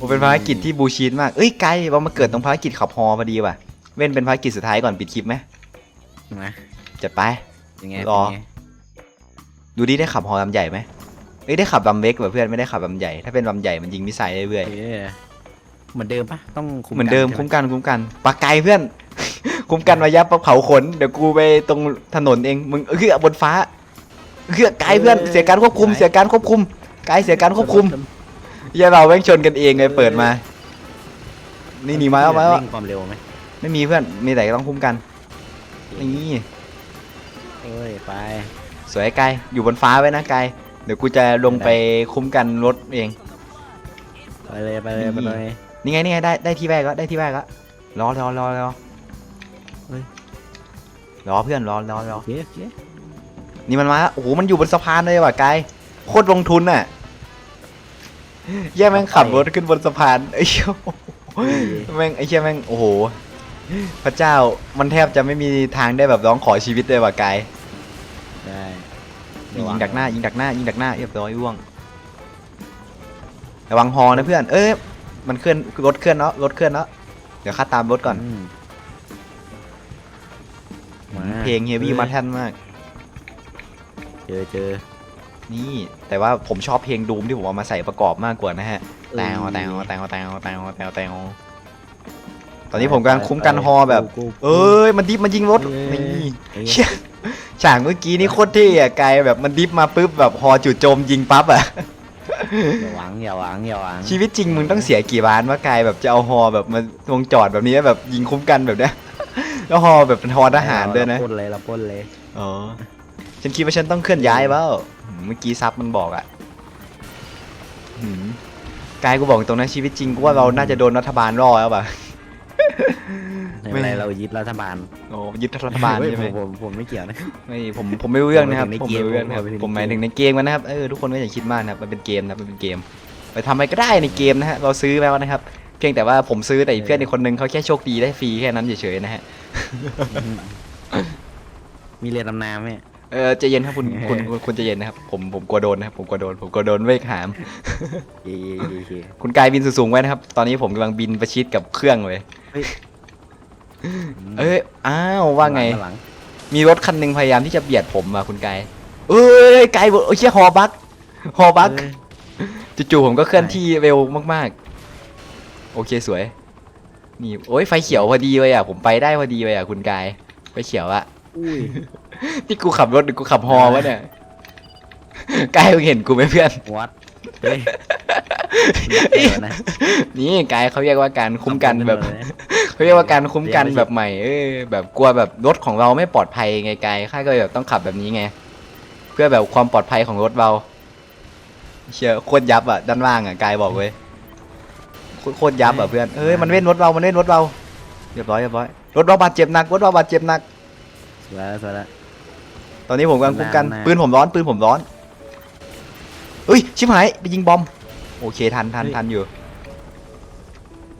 โอ้เป็นภารกิจที่บูชีนมาก เอ้ยไกลว่ามาเกิดตรงภารกิจขับฮอพอดีว่ะ เว้นเป็นภารกิจสุดท้ายก่อนปิดคลิปไหมนะจัดไป ยังไงรอเป็นไงดูดิได้ขับฮอลำใหญ่ไหมเอ้ยได้ขับลำเล็กแบบเพื่อนไม่ได้ขับลำใหญ่ ถ้าเป็นลำใหญ่มันยิงมิสไซล์ได้เรื่อยเออเหมือนเดิมปะต้องคุมเหมือนเดิมกัคุ้มใช่ไหกันคุ้มกันปากไกลเพื่อน คุ้มกันมายับปะเผาขนเดี๋ยวกูไปตรงถนนเองมึงคือบนฟ้าคือไกลเพื่อนเสียการควบคุมเสียการควบคุมไกลเสียการควบคุม อย่าเราแม่งชนกันเองเลยเปิดมา นี่หนีมาแล้วมาแล้วเร่งความเร็วไหมไม่มีเพื่อน มีแต่ต้องคุ้มกัน นี่เอ้ยไป สวยไกล อยู่บนฟ้าไว้นะไกล เดี๋ยวกูจะลงไปคุ้มกันรถเอง ไปเลยไปเลยไปเลย นี่ไงนี่ไงได้ได้ที่แรกแล้วได้ที่แรกแล้วรอรอรอรอเฮ้ยรอเพื่อนรอรอรอโอเคโอเคนี่มันมาแล้วโอ้โห มันอยู่บนสะพานเลยว่ะไกล โคตรลงทุนอะ แย่แม่งขับรถขึ้นบนสะพานไอ้เหี้ยแม่งไอ้เหี้ยแม่งโอ้โห พระเจ้ามันแทบจะไม่มีทางได้แบบร้องขอชีวิตเลยว่ะไกลได้ยิงดักหน้ายิงดักหน้ายิงดักหน้าเรียบร้อยร่วงระวังฮอนะเพื่อน เอ้ยมันเคลื่อนรถเคลื่อนเนาะรถเคลื่อนเนาะเดี๋ยวข้าตามรถก่อนมมาเพลงเฮฟวี่มาแทนมาก เจอเจอ นี่แต่ว่าผมชอบเพลงดูมที่ผมเอามาใส่ประกอบมากกว่านะฮะแตวแตวแตวแตวแตวแตวแตวตอนนี้ผมกำลังคุ้มกันฮอแบบกูกูเอ้ยมันดิฟมันยิงรถเอ้ยนี่เอ้ยเชี่ยฉากเมื่อกี้นี่โคตรเท่อะไกลแบบมันดิฟมาปุ๊บแบบฮอจู่โจมยิงปั๊บอะอย่าหวังอย่าหวังอย่าหวังชีวิตจริงมึงต้องเสียกี่ล้านวะกายแบบจะเอาฮอแบบมาลงจอดแบบนี้แบบยิงคุ้มกันแบบเนี้ยแล้วฮอแบบเป็นฮอทหารด้วยนะเรปล้นเลยเราปล้นเลยอ๋อฉันคิดว่าฉันต้องเคลื่อนย้ายเปล่า เมื่อกี้ซับมันบอกอะหืมกายกูบอกตรงนั้นชีวิตจริงกูว่าเราน่าจะโดนรัฐบาลล่อแล้วป่ะไม่เป็นไรเรายึดรัฐบาลโอ้ยึดรัฐบาลเฮ้ยใช่ไหมผมผมผมไม่เกี่ยวนะไม่ผมผมไม่รู้เรื่องนะครับผมผมหมายถึงในเกมไม่รู้เรื่องนะครับผมผมหหมามายยถึถึงงในในเกเกมมกันนะครับเออทุกคนไม่อย่าคิดมากนะครับมันเป็นเกมนะครับมันเป็นเกม ไปทำอะไรก็ได้ในเกมนะฮะเราซื้อแล้วนะครับ เพียงแต่ว่าผมซื้อแต่อีกเพื่อนอีกคนนึงเขาแค่โชคดีได้ฟรีแค่นั้นเฉยๆนะฮะมีเรือดำน้ำไหม เออใจเย็นครับคุณคุณคุณคุณใจเย็นนะครับผมผมกลัวโดนนะครับผมกลัวโดนผมกลัวโดนเวกหาม เย่เย่เย่เย่คุณกายบินสูงๆไว้นะครับ ตอนนี้ผมกำลังบินประชิดกับเครื่องเลยเอ้ยอ้าวว่าไงหลังมีรถคันหนึ่งพยายามที่จะเบียดผมมาคุณกายเอ้ยกายบอกเอ้ยเชี่ยฮอบักฮอบักเอ้ย จู่ๆผมก็เคลื่อนที่เร็วมากๆ โอเคสวยนี่โอ้ยไฟเขียวพอดีเลยอะผมไปได้พอดีเลยอะคุณกายไฟเขียวอะอุ้ย นี่กูขับรถหรือกูขับฮอวะเนี่ยกายมึงเห็นกูไหมเพื่อน วัดเฮ้ยเดี๋ยวนะ นี่กายเขาเรียกว่าการคุ้มกันแบบเขาเรียกว่าการคุ้มกันแบบใหม่เออแบบกลัวแบบรถของเราไม่ปลอดภัยไงกายข้าก็เลยแบบต้องขับแบบนี้ไง เพื่อแบบความปลอดภัยของรถเราเชียโคตรยับอะด้านล่างอะกายบอกเว้ยโคโคตรยับอะเพื่อนเอ้ยมันเว้นรถเรา มันเว้นรถเราเรียบร้อยเรียบร้อยรถเราบาดเจ็บหนักรถเราบาดเจ็บหนักสวยแล้วสวยแล้ว ตอนนี้ผมกำลังคุ้มกันนานๆปืนผมร้อน ปืนผมร้อนเฮ้ย ชิบหาย ไปยิงบอม โอเค ทันทันทันอยู่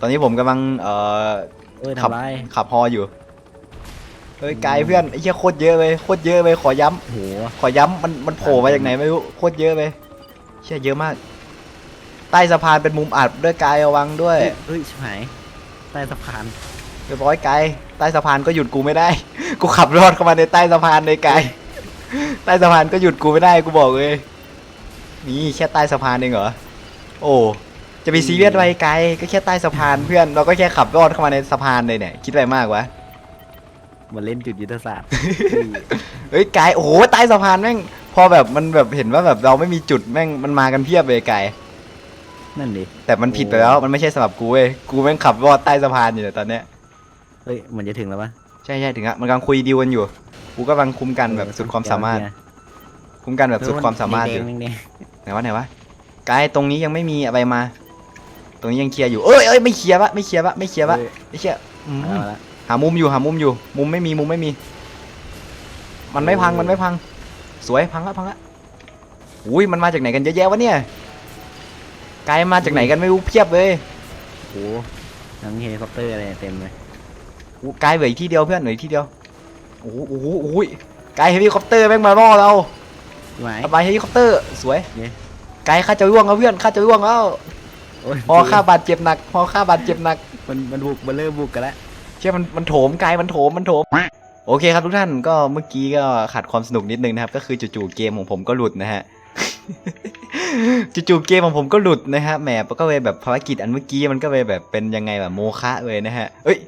ตอนนี้ผมกำลัง เอ่อเอ้ยขับทำไรขับฮออยู่ เฮ้ยไกลเพื่อนไอ้เหี้ยโคตรเยอะเลย โคตรเยอะเลย ขอย้ำโหขอย้ำมัน มันโผล่มาจากไหนไม่รู้ โคตรเยอะเลยเชี่ยเยอะมาก ใต้สะพานเป็นมุมอับด้วยกายระวังด้วย เฮ้ย ชิบหาย ใต้สะพานเรียบร้อยไกล ใต้สะพานก็หยุดกูไม่ได้ กูขับรถเข้ามาในใต้สะพานเลยไกล ใต้สะพานก็หยุดกูไม่ได้กูบอกเลยนี่แค่ใต้สะพานเองเหรอโอ้จะไปซีเรียสอะไรไกลก็แค่ใต้สะพานเพื่อนเราก็แค่ขับรถเข้ามาในสะพานเลยเนี่ยคิดอะไรมากวะเหมาเล่นจุดยุทธศาสตร์ เฮ้ยไกลโอ้โหใต้สะพานแม่งพอแบบมันแบบเห็นว่าแบบเราไม่มีจุดแม่งมันมากันเพียบเลยไกลนั่นดิแต่มันผิดไปแล้วมันไม่ใช่สำหรับกูเว้ยกูแม่งขับรอดใต้สะพานอยู่เนี่ยตอนเนี้ยเฮ้ยมันจะถึงแล้วปะใช่ใช่ถึงอะมันกำลังคุยดีลกันอยู่ กูก็กำลังคุ้มกันแบบสุดความสามารถ คุ้มกันแบบสุดความสามารถอยู่แดงๆแดงไหนวะไหนวะไกลตรงนี้ยังไม่มีอะไรมา ตรงนี้ยังเคลียร์อยู่ เอ้ยเอ้ยไม่เคลียร์ปะไม่เคลียร์ปะไม่เคลียร์ปะเฮ้ยไม่เคลียร์อืมมาแล้วหามุมอยู่หามุมอยู่ มุมไม่มีมุมไม่มี มันไม่พังมันไม่พัง สวยพังละพังละอุ้ยมันมาจากไหนกันเยอะแยะวะเนี่ยไกลมาจากไหนกันไม่รู้เพียบเลยโอ้โหทั้งเฮลิคอปเตอร์อะไรเต็มเลยอู้ไกลเหลืออีกที่เดียวเพื่อนเหลืออีกที่เดียว โอ้โหโอ้โหโอ้โหไกลเฮลิคอปเตอร์แม่งมาล่อเราไหมเอาไปเฮลิคอปเตอร์สวยเนี่ย ไกลข้าจะร่วงแล้วเพื่อนข้าจะร่วงแล้วโอ้ยพอข้าบาดเจ็บหนัก พอข้าบาดเจ็บหนัก มันมันบุกมันเริ่มบุกกันแล้ว เชื่อมันมันโถมกายมันโถมมันโถมโอเคครับทุกท่านก็เมื่อกี้ก็ขาดความสนุกนิดนึงนะครับ ก็คือจู่ๆเกมของผมก็หลุดนะฮะ จู่ๆเกมของผมก็หลุดนะฮะแหมก็เลยแบบภารกิจอันเมื่อกี้มันก็เลยแบบเป็นยังไงแบบโมฆะเลยนะฮะเอ้ย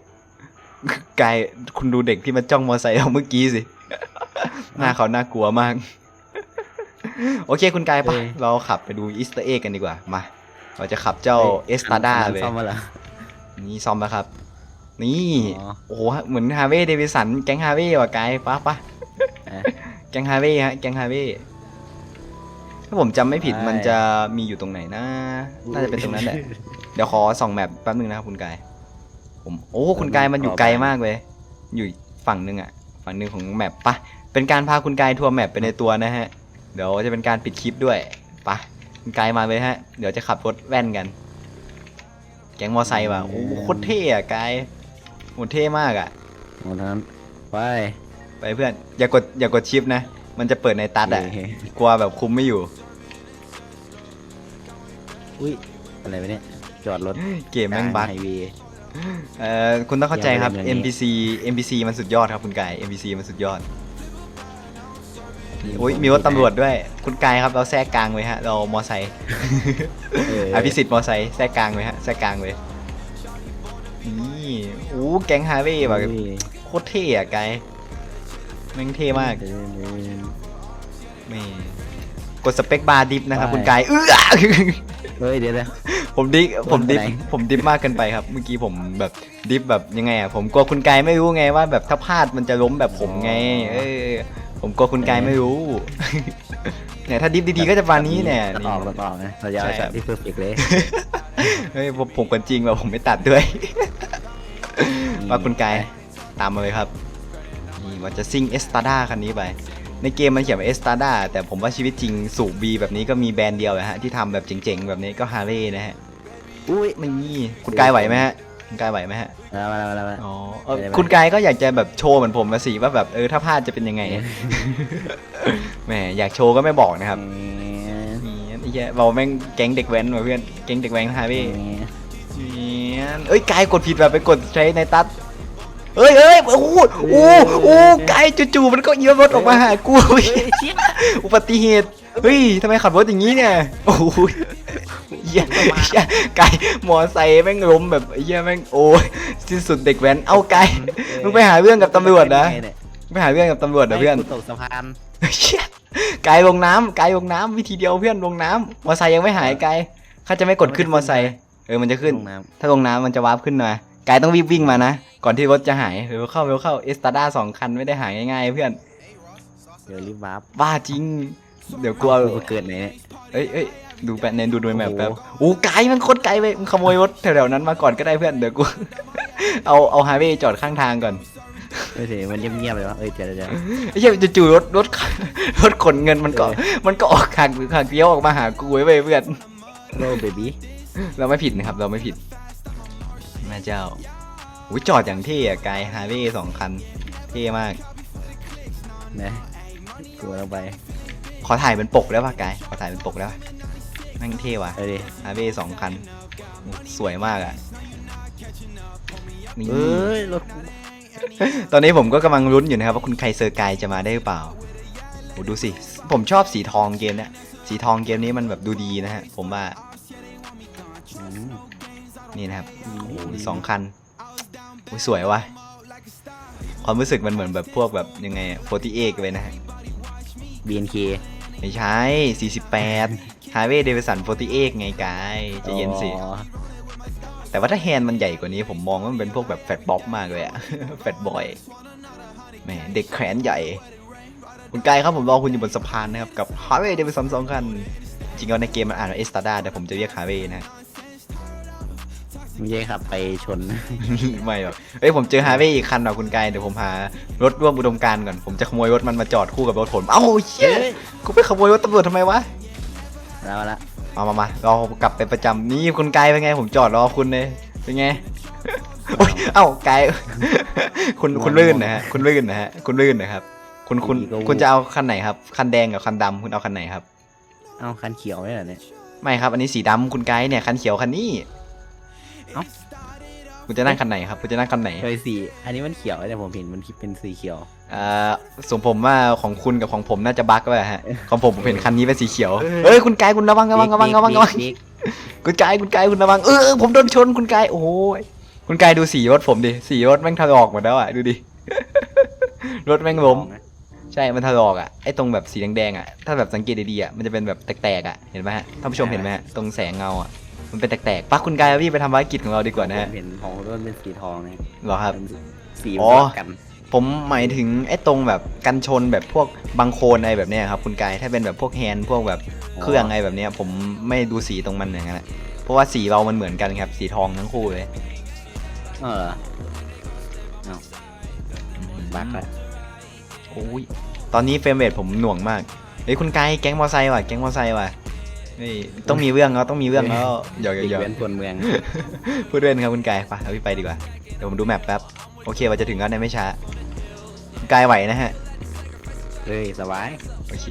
กายคุณดูเด็กที่มันจ้องมอไซค์เราเมื่อกี้สิ หน้าเขาน่ากลัวมาก โอเคคุณกายปะเราขับไปดูอีสเตอร์เอ็กกันดีกว่า มา เราจะขับเจ้าเอสตาด้าเลยซ่อมมาเหรอนี่ซ่อมแล้วครับ นี่อ๋อโอ้โหเหมือนฮาร์เวย์เดวิสันแก๊งฮาร์เวย์ว่ะกายปะปะอะแก๊งฮาร์เวย์ฮะแก๊งฮาร์เวย์ถ้าผมจำไม่ผิดใช่มันจะมีอยู่ตรงไหนนะน่าจะเป็นตรงนั้นแหละเดี๋ยวขอส่องแมปแป๊บนึงนะครับคุณกาย ผมโอ้คุณกายมันอยู่ไกลมากเลย อยู่อีกฝั่งหนึงอะ ฝั่งหนึงของแมปปะเป็นการพาคุณกายทัวร์แมปไปในตัวนะฮะ เดี๋ยวจะเป็นการปิดคลิปด้วยปะคุณกายมาเลยฮะ เดี๋ยวจะขับรถแว่นกัน แก๊งมอไซค์ว่ะโอ้โหโคตรเท่อะกายโหเท่มากอะโอ้นั้นไปไปเพื่อนอย่ากดอย่ากดชิปนะ มันจะเปิดในตัดอะเฮ้กลัวแบบคุมไม่อยู่ อุ้ยอะไรวะเนี่ยจอดรถเกมแม่งบั๊กไฮเวย์ เอ่อคุณต้องเข้าใจครับยังไม่เล่นอย่างนี้ NPC NPC มันสุดยอดครับคุณกาย NPC มันสุดยอดโอ้ยมีรถตำรวจด้วย คุณกายครับเราแทรกกลางไว้ฮะ เรามอไซค์เอออภิสิทธิ์มอไซค์แทรกกลางไว้ฮะแทรกกลางไว้นี่โอ้แก๊งฮาร์เวย์แบบอุ้ยโคตรเท่อะกายแม่งเท่มากเดินเดินนี่กดสเปคบาร์ดิฟนะครับไปคุณกายเอื้อ เฮ้ยเดี๋ยวเดี๋ยว ผมดิฟผมดิฟไปไหนผมดิฟมากเกินไปครับ เมื่อกี้ผมแบบดิฟแบบยังไงอะผมกลัวคุณกายไม่รู้ไงว่าแบบถ้าพลาดมันจะล้มแบบผมไง เออผมกลัวคุณกายไม่รู้เนี่ยถ้าดิฟดีๆก็จะประมาณนี้เนี่ยตัดออกตัดออกนะเราจะเอาใช่ช็อตที่เพอร์เฟกเลยเฮ้ยผมผมกันจริงว่าผมไม่ตัดด้วยว่าคุณกายตามมาเลยครับนี่ว่าจะซิ่งเอสตาด้าคันนี้ไป ในเกมมันเขียนว่าเอสตาด้าแต่ผมว่าชีวิตจริงสูบบีแบบนี้ก็มีแบรนด์เดียวนะฮะที่ทำแบบเจ๋งๆ แบบนี้ก็ฮาร์เลย์นะฮะ อุ้ยนี่คุณกายไหวไหมฮะ คุณกายไหวไหมฮะมามามามามา อ๋อเออไม่ได้ไม่ได้ คุณกายก็อยากจะแบบโชว์เหมือนผมมาสิว่าแบบเออถ้าพลาดจะเป็นยังไง แหมอยากโชว์ก็ไม่บอกนะครับนี่ไอ้เหี้ยเราแม่งแก๊งเด็กแว้นว่ะเพื่อนแก๊งเด็กแว้นฮาร์เว่เนี่ยเอ้ยกายกดผิดแบบไปกดใช้ในตัด เอ้ยเอ้ยโอ้โหโอ้โหโอ้โหกายจู่ๆมันก็เอี้ยวรถออกมาหากูเฮ้ยเชี่ยอุบัติเหตุ เฮ้ยทำไมขับรถอย่างนี้เนี่ย โอ้โหเหี้ยเหี้ยกายมอไซค์แม่งล้มแบบเหี้ยแม่งโอ้ยสิ้นสุดเด็กแว้น เอากายมึงไปหาเรื่องกับตำรวจนะไปหาเรื่องกับตำรวจนะเพื่อนกูตกสะพานเชี่ยกายลงน้ำกายลงน้ำวิธีเดียวเพื่อนลงน้ำมอไซค์ยังไม่หายกายข้าจะไม่กดขึ้นมอไซค์เออมันจะขึ้นลงน้ถ้าลงน้ำมันจะวาร์ปขึ้นมา กายต้องรีบวิ่งมานะ ก่อนที่รถจะหายเร็วเข้าเร็วเข้าเอสตาด้าสองคันไม่ได้หายง่ายๆเพื่อนำเดี๋ยวรีบวาร์ปบ้าจริง เดี๋ยวกลัวกูเกิดไหนเนี่ยเอ้ยเอ้ยดูแปะเนนดูโดยแมปโอ้โหแป๊บโอ้ไกลมันโคตรไกลไปมึงขโมยรถแถวๆนั้นมาก่อนก็ได้เพื่อนเดี๋ยวกู เอาเอาฮาร์เวย์จอดข้างทางก่อนไม่ใช่มันเงียบๆเลยวะเอ้ยเดี๋ยวเดี๋ยวไอ้เหี้ยจู่ๆรถรถรถขนเงินมันก็เออมันก็ออกขางขางเดียวออกมาหากูไว้เว้ยเพื่อนโลเบบี้เราไม่ผิดนะครับเราไม่ผิดแม่ เจ้าอุ้ยจอดอย่างเท่อะกายฮาร์เวย์สองคัน เท่มาก นะกูลงไปขอถ่ายเป็นปกได้ป่ะกาย ขอถ่ายเป็นปกได้ป่ะแม่งเท่ว่ะ เอาดิ ฮาร์เวย์สองคัน สวยมากอะนี่เอ้ยรถตอนนี้ผมก็กำลังลุ้นอยู่นะครับ ว่าคุณไคเซอร์กายจะมาได้หรือเปล่าโอ้ดูสิ ผมชอบสีทองเกมเนี้ยสีทองเกมนี้มันแบบดูดีนะฮะ ผมว่า อืม นี่นะครับโอ้โหสองคันอุ๊ยสวยว่ะความรู้สึกมันเหมือนแบบพวกแบบยังไงโฟตีเอกเลยนะฮะ BNK ไม่ใช่ 48 h a r v e y Davidson 48 ไงกายใจะเย็นสิอ๋อแต่ว่าถ้าแฮนด์มันใหญ่กว่านี้ผมมองว่ามันเป็นพวกแบบแฟตบ๊อบมากเลยอะแฟตบอยแหมเด็กแขนใหญ่ คุณกายครับผมรอคุณอยู่บนสะพานนะครับ กับ h a r v e y Davidson สองคัน จริงๆแล้วในเกมมันอ่านว่าเอสตาดาแต่ผมจะเรียก h a r v e y นะ ไม่ใช่ขับไปชน ไม่หรอกเอ้ยผมเจอฮาร์เวย์อีกคันหรอคุณกายเดี๋ยวผมหารถร่วมอุดมการณ์ก่อนผมจะขโมยรถมันมาจอดคู่กับรถผมเอ้าเชี่ยเฮ้ย กูไปขโมยรถตำรวจทำไมวะแล้วละมามามาเรากลับไปประจำนี่คุณกายเป็นไง ผมจอดรอคุณเลยเป็นไงโอ๊ยเอ้ากายคุณคุณลื่นนะฮะคุณลื่นนะฮะคุณลื่นนะครับ คุณคุณคุณจะเอาคันไหนครับคันแดงกับคันดำคุณเอาคันไหนครับ เอาคันเขียวไม่เหรอเนี่ยไม่ครับ อันนี้สีดำคุณไกด์เนี่ยคันเขียวคันนี้ เอ้าคุณจะนั่งคันไหนครับคุณจะนั่งคันไหนเคยสีอันนี้มันเขียวแต่ผมเห็นมันเป็นสีเขียวเอ่อส่วนผมว่าของคุณกับของผมน่าจะบั๊กไว้อะฮะของผมผมเห็นคันนี้เป็นสีเขียวเออเอ้ยคุณไกด์คุณระวังระวังระวังระวังระวังบิ๊กคุณไกด์คุณไกด์คุณระวังเออผมโดนชนคุณไกด์โอ้ยคุณไกด์ดูสีรถผมดิสีรถแม่งถลอกหมดแล้วอะดูดิรถแม่งล้ม ใช่มันถลอกอะไอ้ตรงแบบสีแดงๆอะถ้าแบบสังเกตดีๆอะมันจะเป็นแบบแตกๆอะเห็นไหมฮะท่านผู้ชมเห็นไหมฮะตรงแสงเงาอะ มันเป็นแตกๆปักคุณกายพี่ไปทำภารกิจของเราดีกว่านะผฮะมเห็นของรถเป็นสีทองนะเหรอครับ เป็นสีอ๋อบวกกันผมหมายถึงไอ้ตรงแบบกันชนแบบพวกบางโคลนอะไรแบบเนี้ยครับคุณกายถ้าเป็นแบบพวกแฮนด์พวกแบบเครื่องอะไรแบบเนี้ย ผมไม่ดูสีตรงมันอย่างนั้นอะเพราะว่าสีเรามันเหมือนกันครับสีทองทั้งคู่เลยเออเอาบักละ โอ้ยตอนนี้เฟรมเรทผมหน่วงมากเฮ้ยคุณกายแก๊งมอไซค์ว่ะแก๊งมอไซค์ว่ะ เฮ้ยต้องมีเรื่องแล้วต้องมีเรื่องแล้วหยอกเด็กหยอกเว้นคนเมือง พูดเล่นครับคุณกายไปเอาพี่ไปดีกว่า เดี๋ยวผมดูแมปแป๊บ โอเคว่าจะถึงแล้วในไม่ช้าคุณกายไหวนะฮะ เฮ้ยสบาย โอเค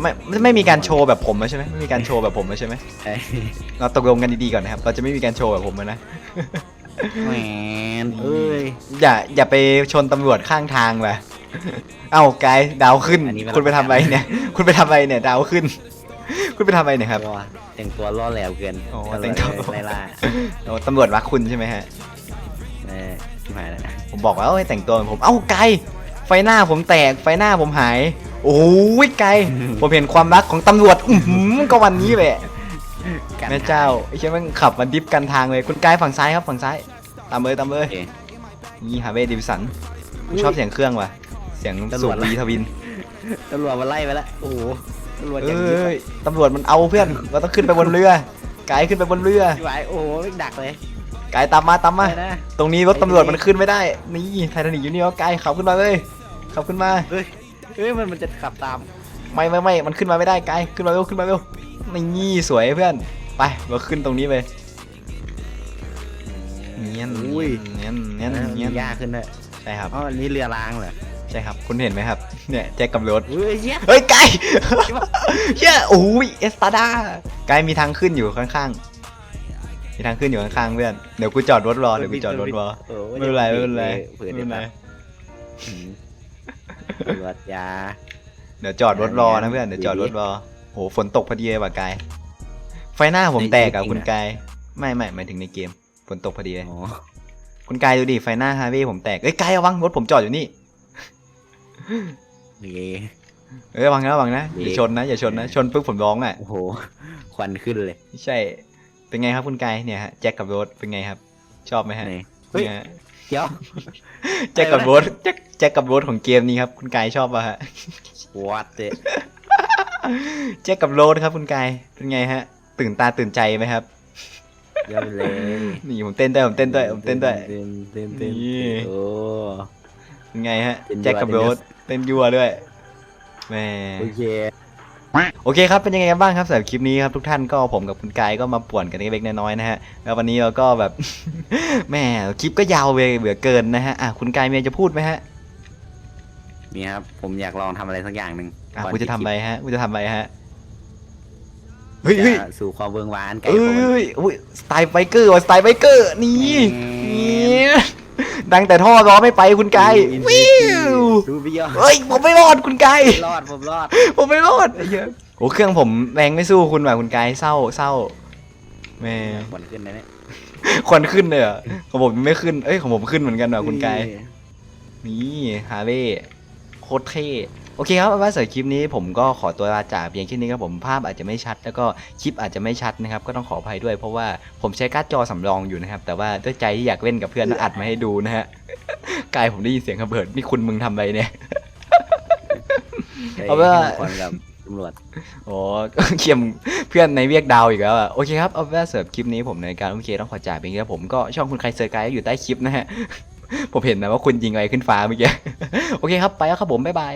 ไม่ไม่ไม่มีการโชว์แบบผมแล้วใช่ไหมไม่มีการโชว์แบบผมแล้วใช่ไหมเอ้ยเราตกลงกันดีๆก่อนนะครับ เราจะไม่มีการโชว์แบบผมแล้วนะแหมนเอ้ย อย่าอย่าไปชนตำรวจข้างทางว่ะเอ้ากายดาวขึ้นอันนี้มันคุณไปทำอะไรเนี่ย คุณไปทำอะไรเนี่ย ดาวขึ้น คุณไปทำอะไรเนี่ยครับตัวแต่งตัวล่อแหลมเกินอ๋อก็เลยแต่งตัว ไล่ล่าโอ้ตำรวจรักคุณใช่ไหมฮะ เออที่หมายแล้วผมบอกแล้วให้แต่งตัวเหมือนผม เอ้าไกล ไฟหน้าผมแตก ไฟหน้าผมหาย โอ้ยไกล ผมเห็นความรักของตำรวจ อือหือก็วันนี้แหละ กันแม่เจ้าไอ้เชี่ยแมันขับมาดิฟกันทางเลย คุณไกลฝั่งซ้ายครับฝั่งซ้าย ตามเลยตามเลโอย เค นี่ฮาเวดิวิสันผมชอบเสียงเครื่องว่ะ เสียงตำรสูวบจละวีทวิน ตำรวจมาไล่ไปแล้วโอ้โห ตำรวจเออย่างนี้้ยตำรวจมันเอาเพื่อนเราต้องขึ้นไปบนเรือไกลขึ้นไปบนเรือที่หมายโอ้โหไม่ดักเลยไกลตามมาตามมา ไปนะ ตรงนี้รถตำรวจมันขึ้นไม่ได้ นี่ไททานิกอยู่นี่ก็ไกลขับขึ้นมาเลยขับขึ้นมา เฮ้ย เฮ้ย มันมันจะขับตาม ไม่ไม่ไม่มันขึ้นมาไม่ได้ไกลขึ้นมาเร็วขึ้นมาเร็วนี่สวยเพื่อน ไปเราขึ้นตรงนี้ไปเนียนอุ้ย เนียนเนียนเออเนียนยากขึ้นด้วยใช่ครับ อ๋ออันนี้เรือรางเหรอ ใช่ครับ คุณเห็นไหมครับ เนี่ยแจ็คกับรถเฮ้ยเหี้ยเฮ้ยไกลเชี่ยโอ้ยเอสตาด้าไกลมีทางขึ้นอยู่ข้างๆ มีทางขึ้นอยู่ข้างๆเพื่อน เดี๋ยวกูจอดรถรอ เดี๋ยวกูจอดรถรอ โอ้โหไม่เป็นไรไม่เป็นไรเผื่อไม่เดี๋เป็ยวนไร นะอืมตำรวจยา เดี๋ยวจอดรถรอนะเพื่อน เดี๋ยวจอดรถรอ โหฝนตกพอดีเลยว่ะกาย ไฟหน้าผมแตกอะคุณกาย ไม่ไม่หมายถึงในเกม ฝนตกพอดีเลย อ๋อคุณกายดูดิ ไฟหน้าฮาร์เวย์ผมแตก เอ้ยกายระวังรถผมจอดอยู่นี่ นี่เอ้ยระวังนะระวังนะดีอย่าชนนะอย่าชนนะชนปุ๊บผมร้องอะโอ้โหควันขึ้นเลย ใช่เป็นไงครับคุณกายเนี่ยฮะแจ็คกับโรสเป็นไงครับ ชอบไหมฮะนี่เฮ้ยเนี่ยฮะเดี๋ยวแจ็คกับโรสแจ็คแจ็คกับโรสของเกมนี้ครับคุณกายชอบป่ะฮะวัดเตะแจ็คกับโรสครับคุณกายเป็นไงฮะ ตื่นตาตื่นใจไหมครับเดี๋ยวไปเลยนี่ผมเต้นด้วยผมเต้นด้วยผมเต้นด้วยเต้นเต้นเต้นนี่โอ้เป็นไงฮะเต้นยั่วแจ็คกับโรส เต้นยั่วด้วยแหม่โอเค โอเคครับ เป็นยังไงกันบ้างครับสำหรับคลิปนี้ครับทุกท่านก็ผมกับคุณกายก็มาป่วนกันเล็กๆน้อยๆนะฮะแล้ววันนี้เราก็แบบ แหม่คลิปก็ยาวไปเบื่อเกินนะฮะอะคุณกายมีอะไรจะพูดไหมฮะนี่ครับ ผมอยากลองทำอะไรสักอย่างหนึ่งอะก่นคุณจะทำอะไรที่ฮะคุณจะทำอะไรฮะคลิเฮ้ยปเฮ้ยจะสู่ความเวิงว้านไกลเอ้โพ้นยอุ้ยสไตล์ไบเกอร์ว่ะสไตล์ไบเกอร์นี่อืมนี่ ดังแต่ท่อร้อไม่ไปคุณไกายอินวิวดูพี่ยอดเฮ้ยผมไม่รอดคุณไกายรอดผมรอดผมไม่รอดเยอะโอ้เครื่องผมแรงไม่สู้คุณว่ะคุณไกายเศร้าเศร้าแม่ควันขึ้นนะเนี่ยควันขึ้นเลยเหรอของผมไม่ขึ้นเอ้ยของผมขึ้นเหมือนกันว่ะคุณไกายนี่ฮาร์เว่โคตรเท่ โอเคครับเอาว่าสำหรับคลิปนี้ผมก็ขอตัวลาจากเพียงแค่นี้ครับผมภาพอาจจะไม่ชัด แล้วก็คลิปอาจจะไม่ชัดนะครับก็ต้องขออภัยด้วยเพราะว่าผมใช้การ์ดจอสำรองอยู่นะครับแต่ว่าด้วยใจที่อยากเล่นกับเพื่อนอัดมาให้ดูนะฮะกายผมได้ยินเสียงระเบิดนี่คุณมึงทำอะไรเนี่ย เอาเป็นว่าควันกับตำรวจ โอ้เคียมเพื่อนในเวียกดาวอีกแล้วอะโอเคครับเอาเป็นว่าสำหรับคลิปนี้ผมในการโอเคต้องขอจ่ายไปครับผมก็ช่องคุณใครเซอร์ไกด์อยู่ใต้คลิปนะฮะผมเห็นนะว่าคุณยิงอะไรขึ้นฟ้าเมื่อกี้โอเคครับไปแล้วครับผมบ๊ายบาย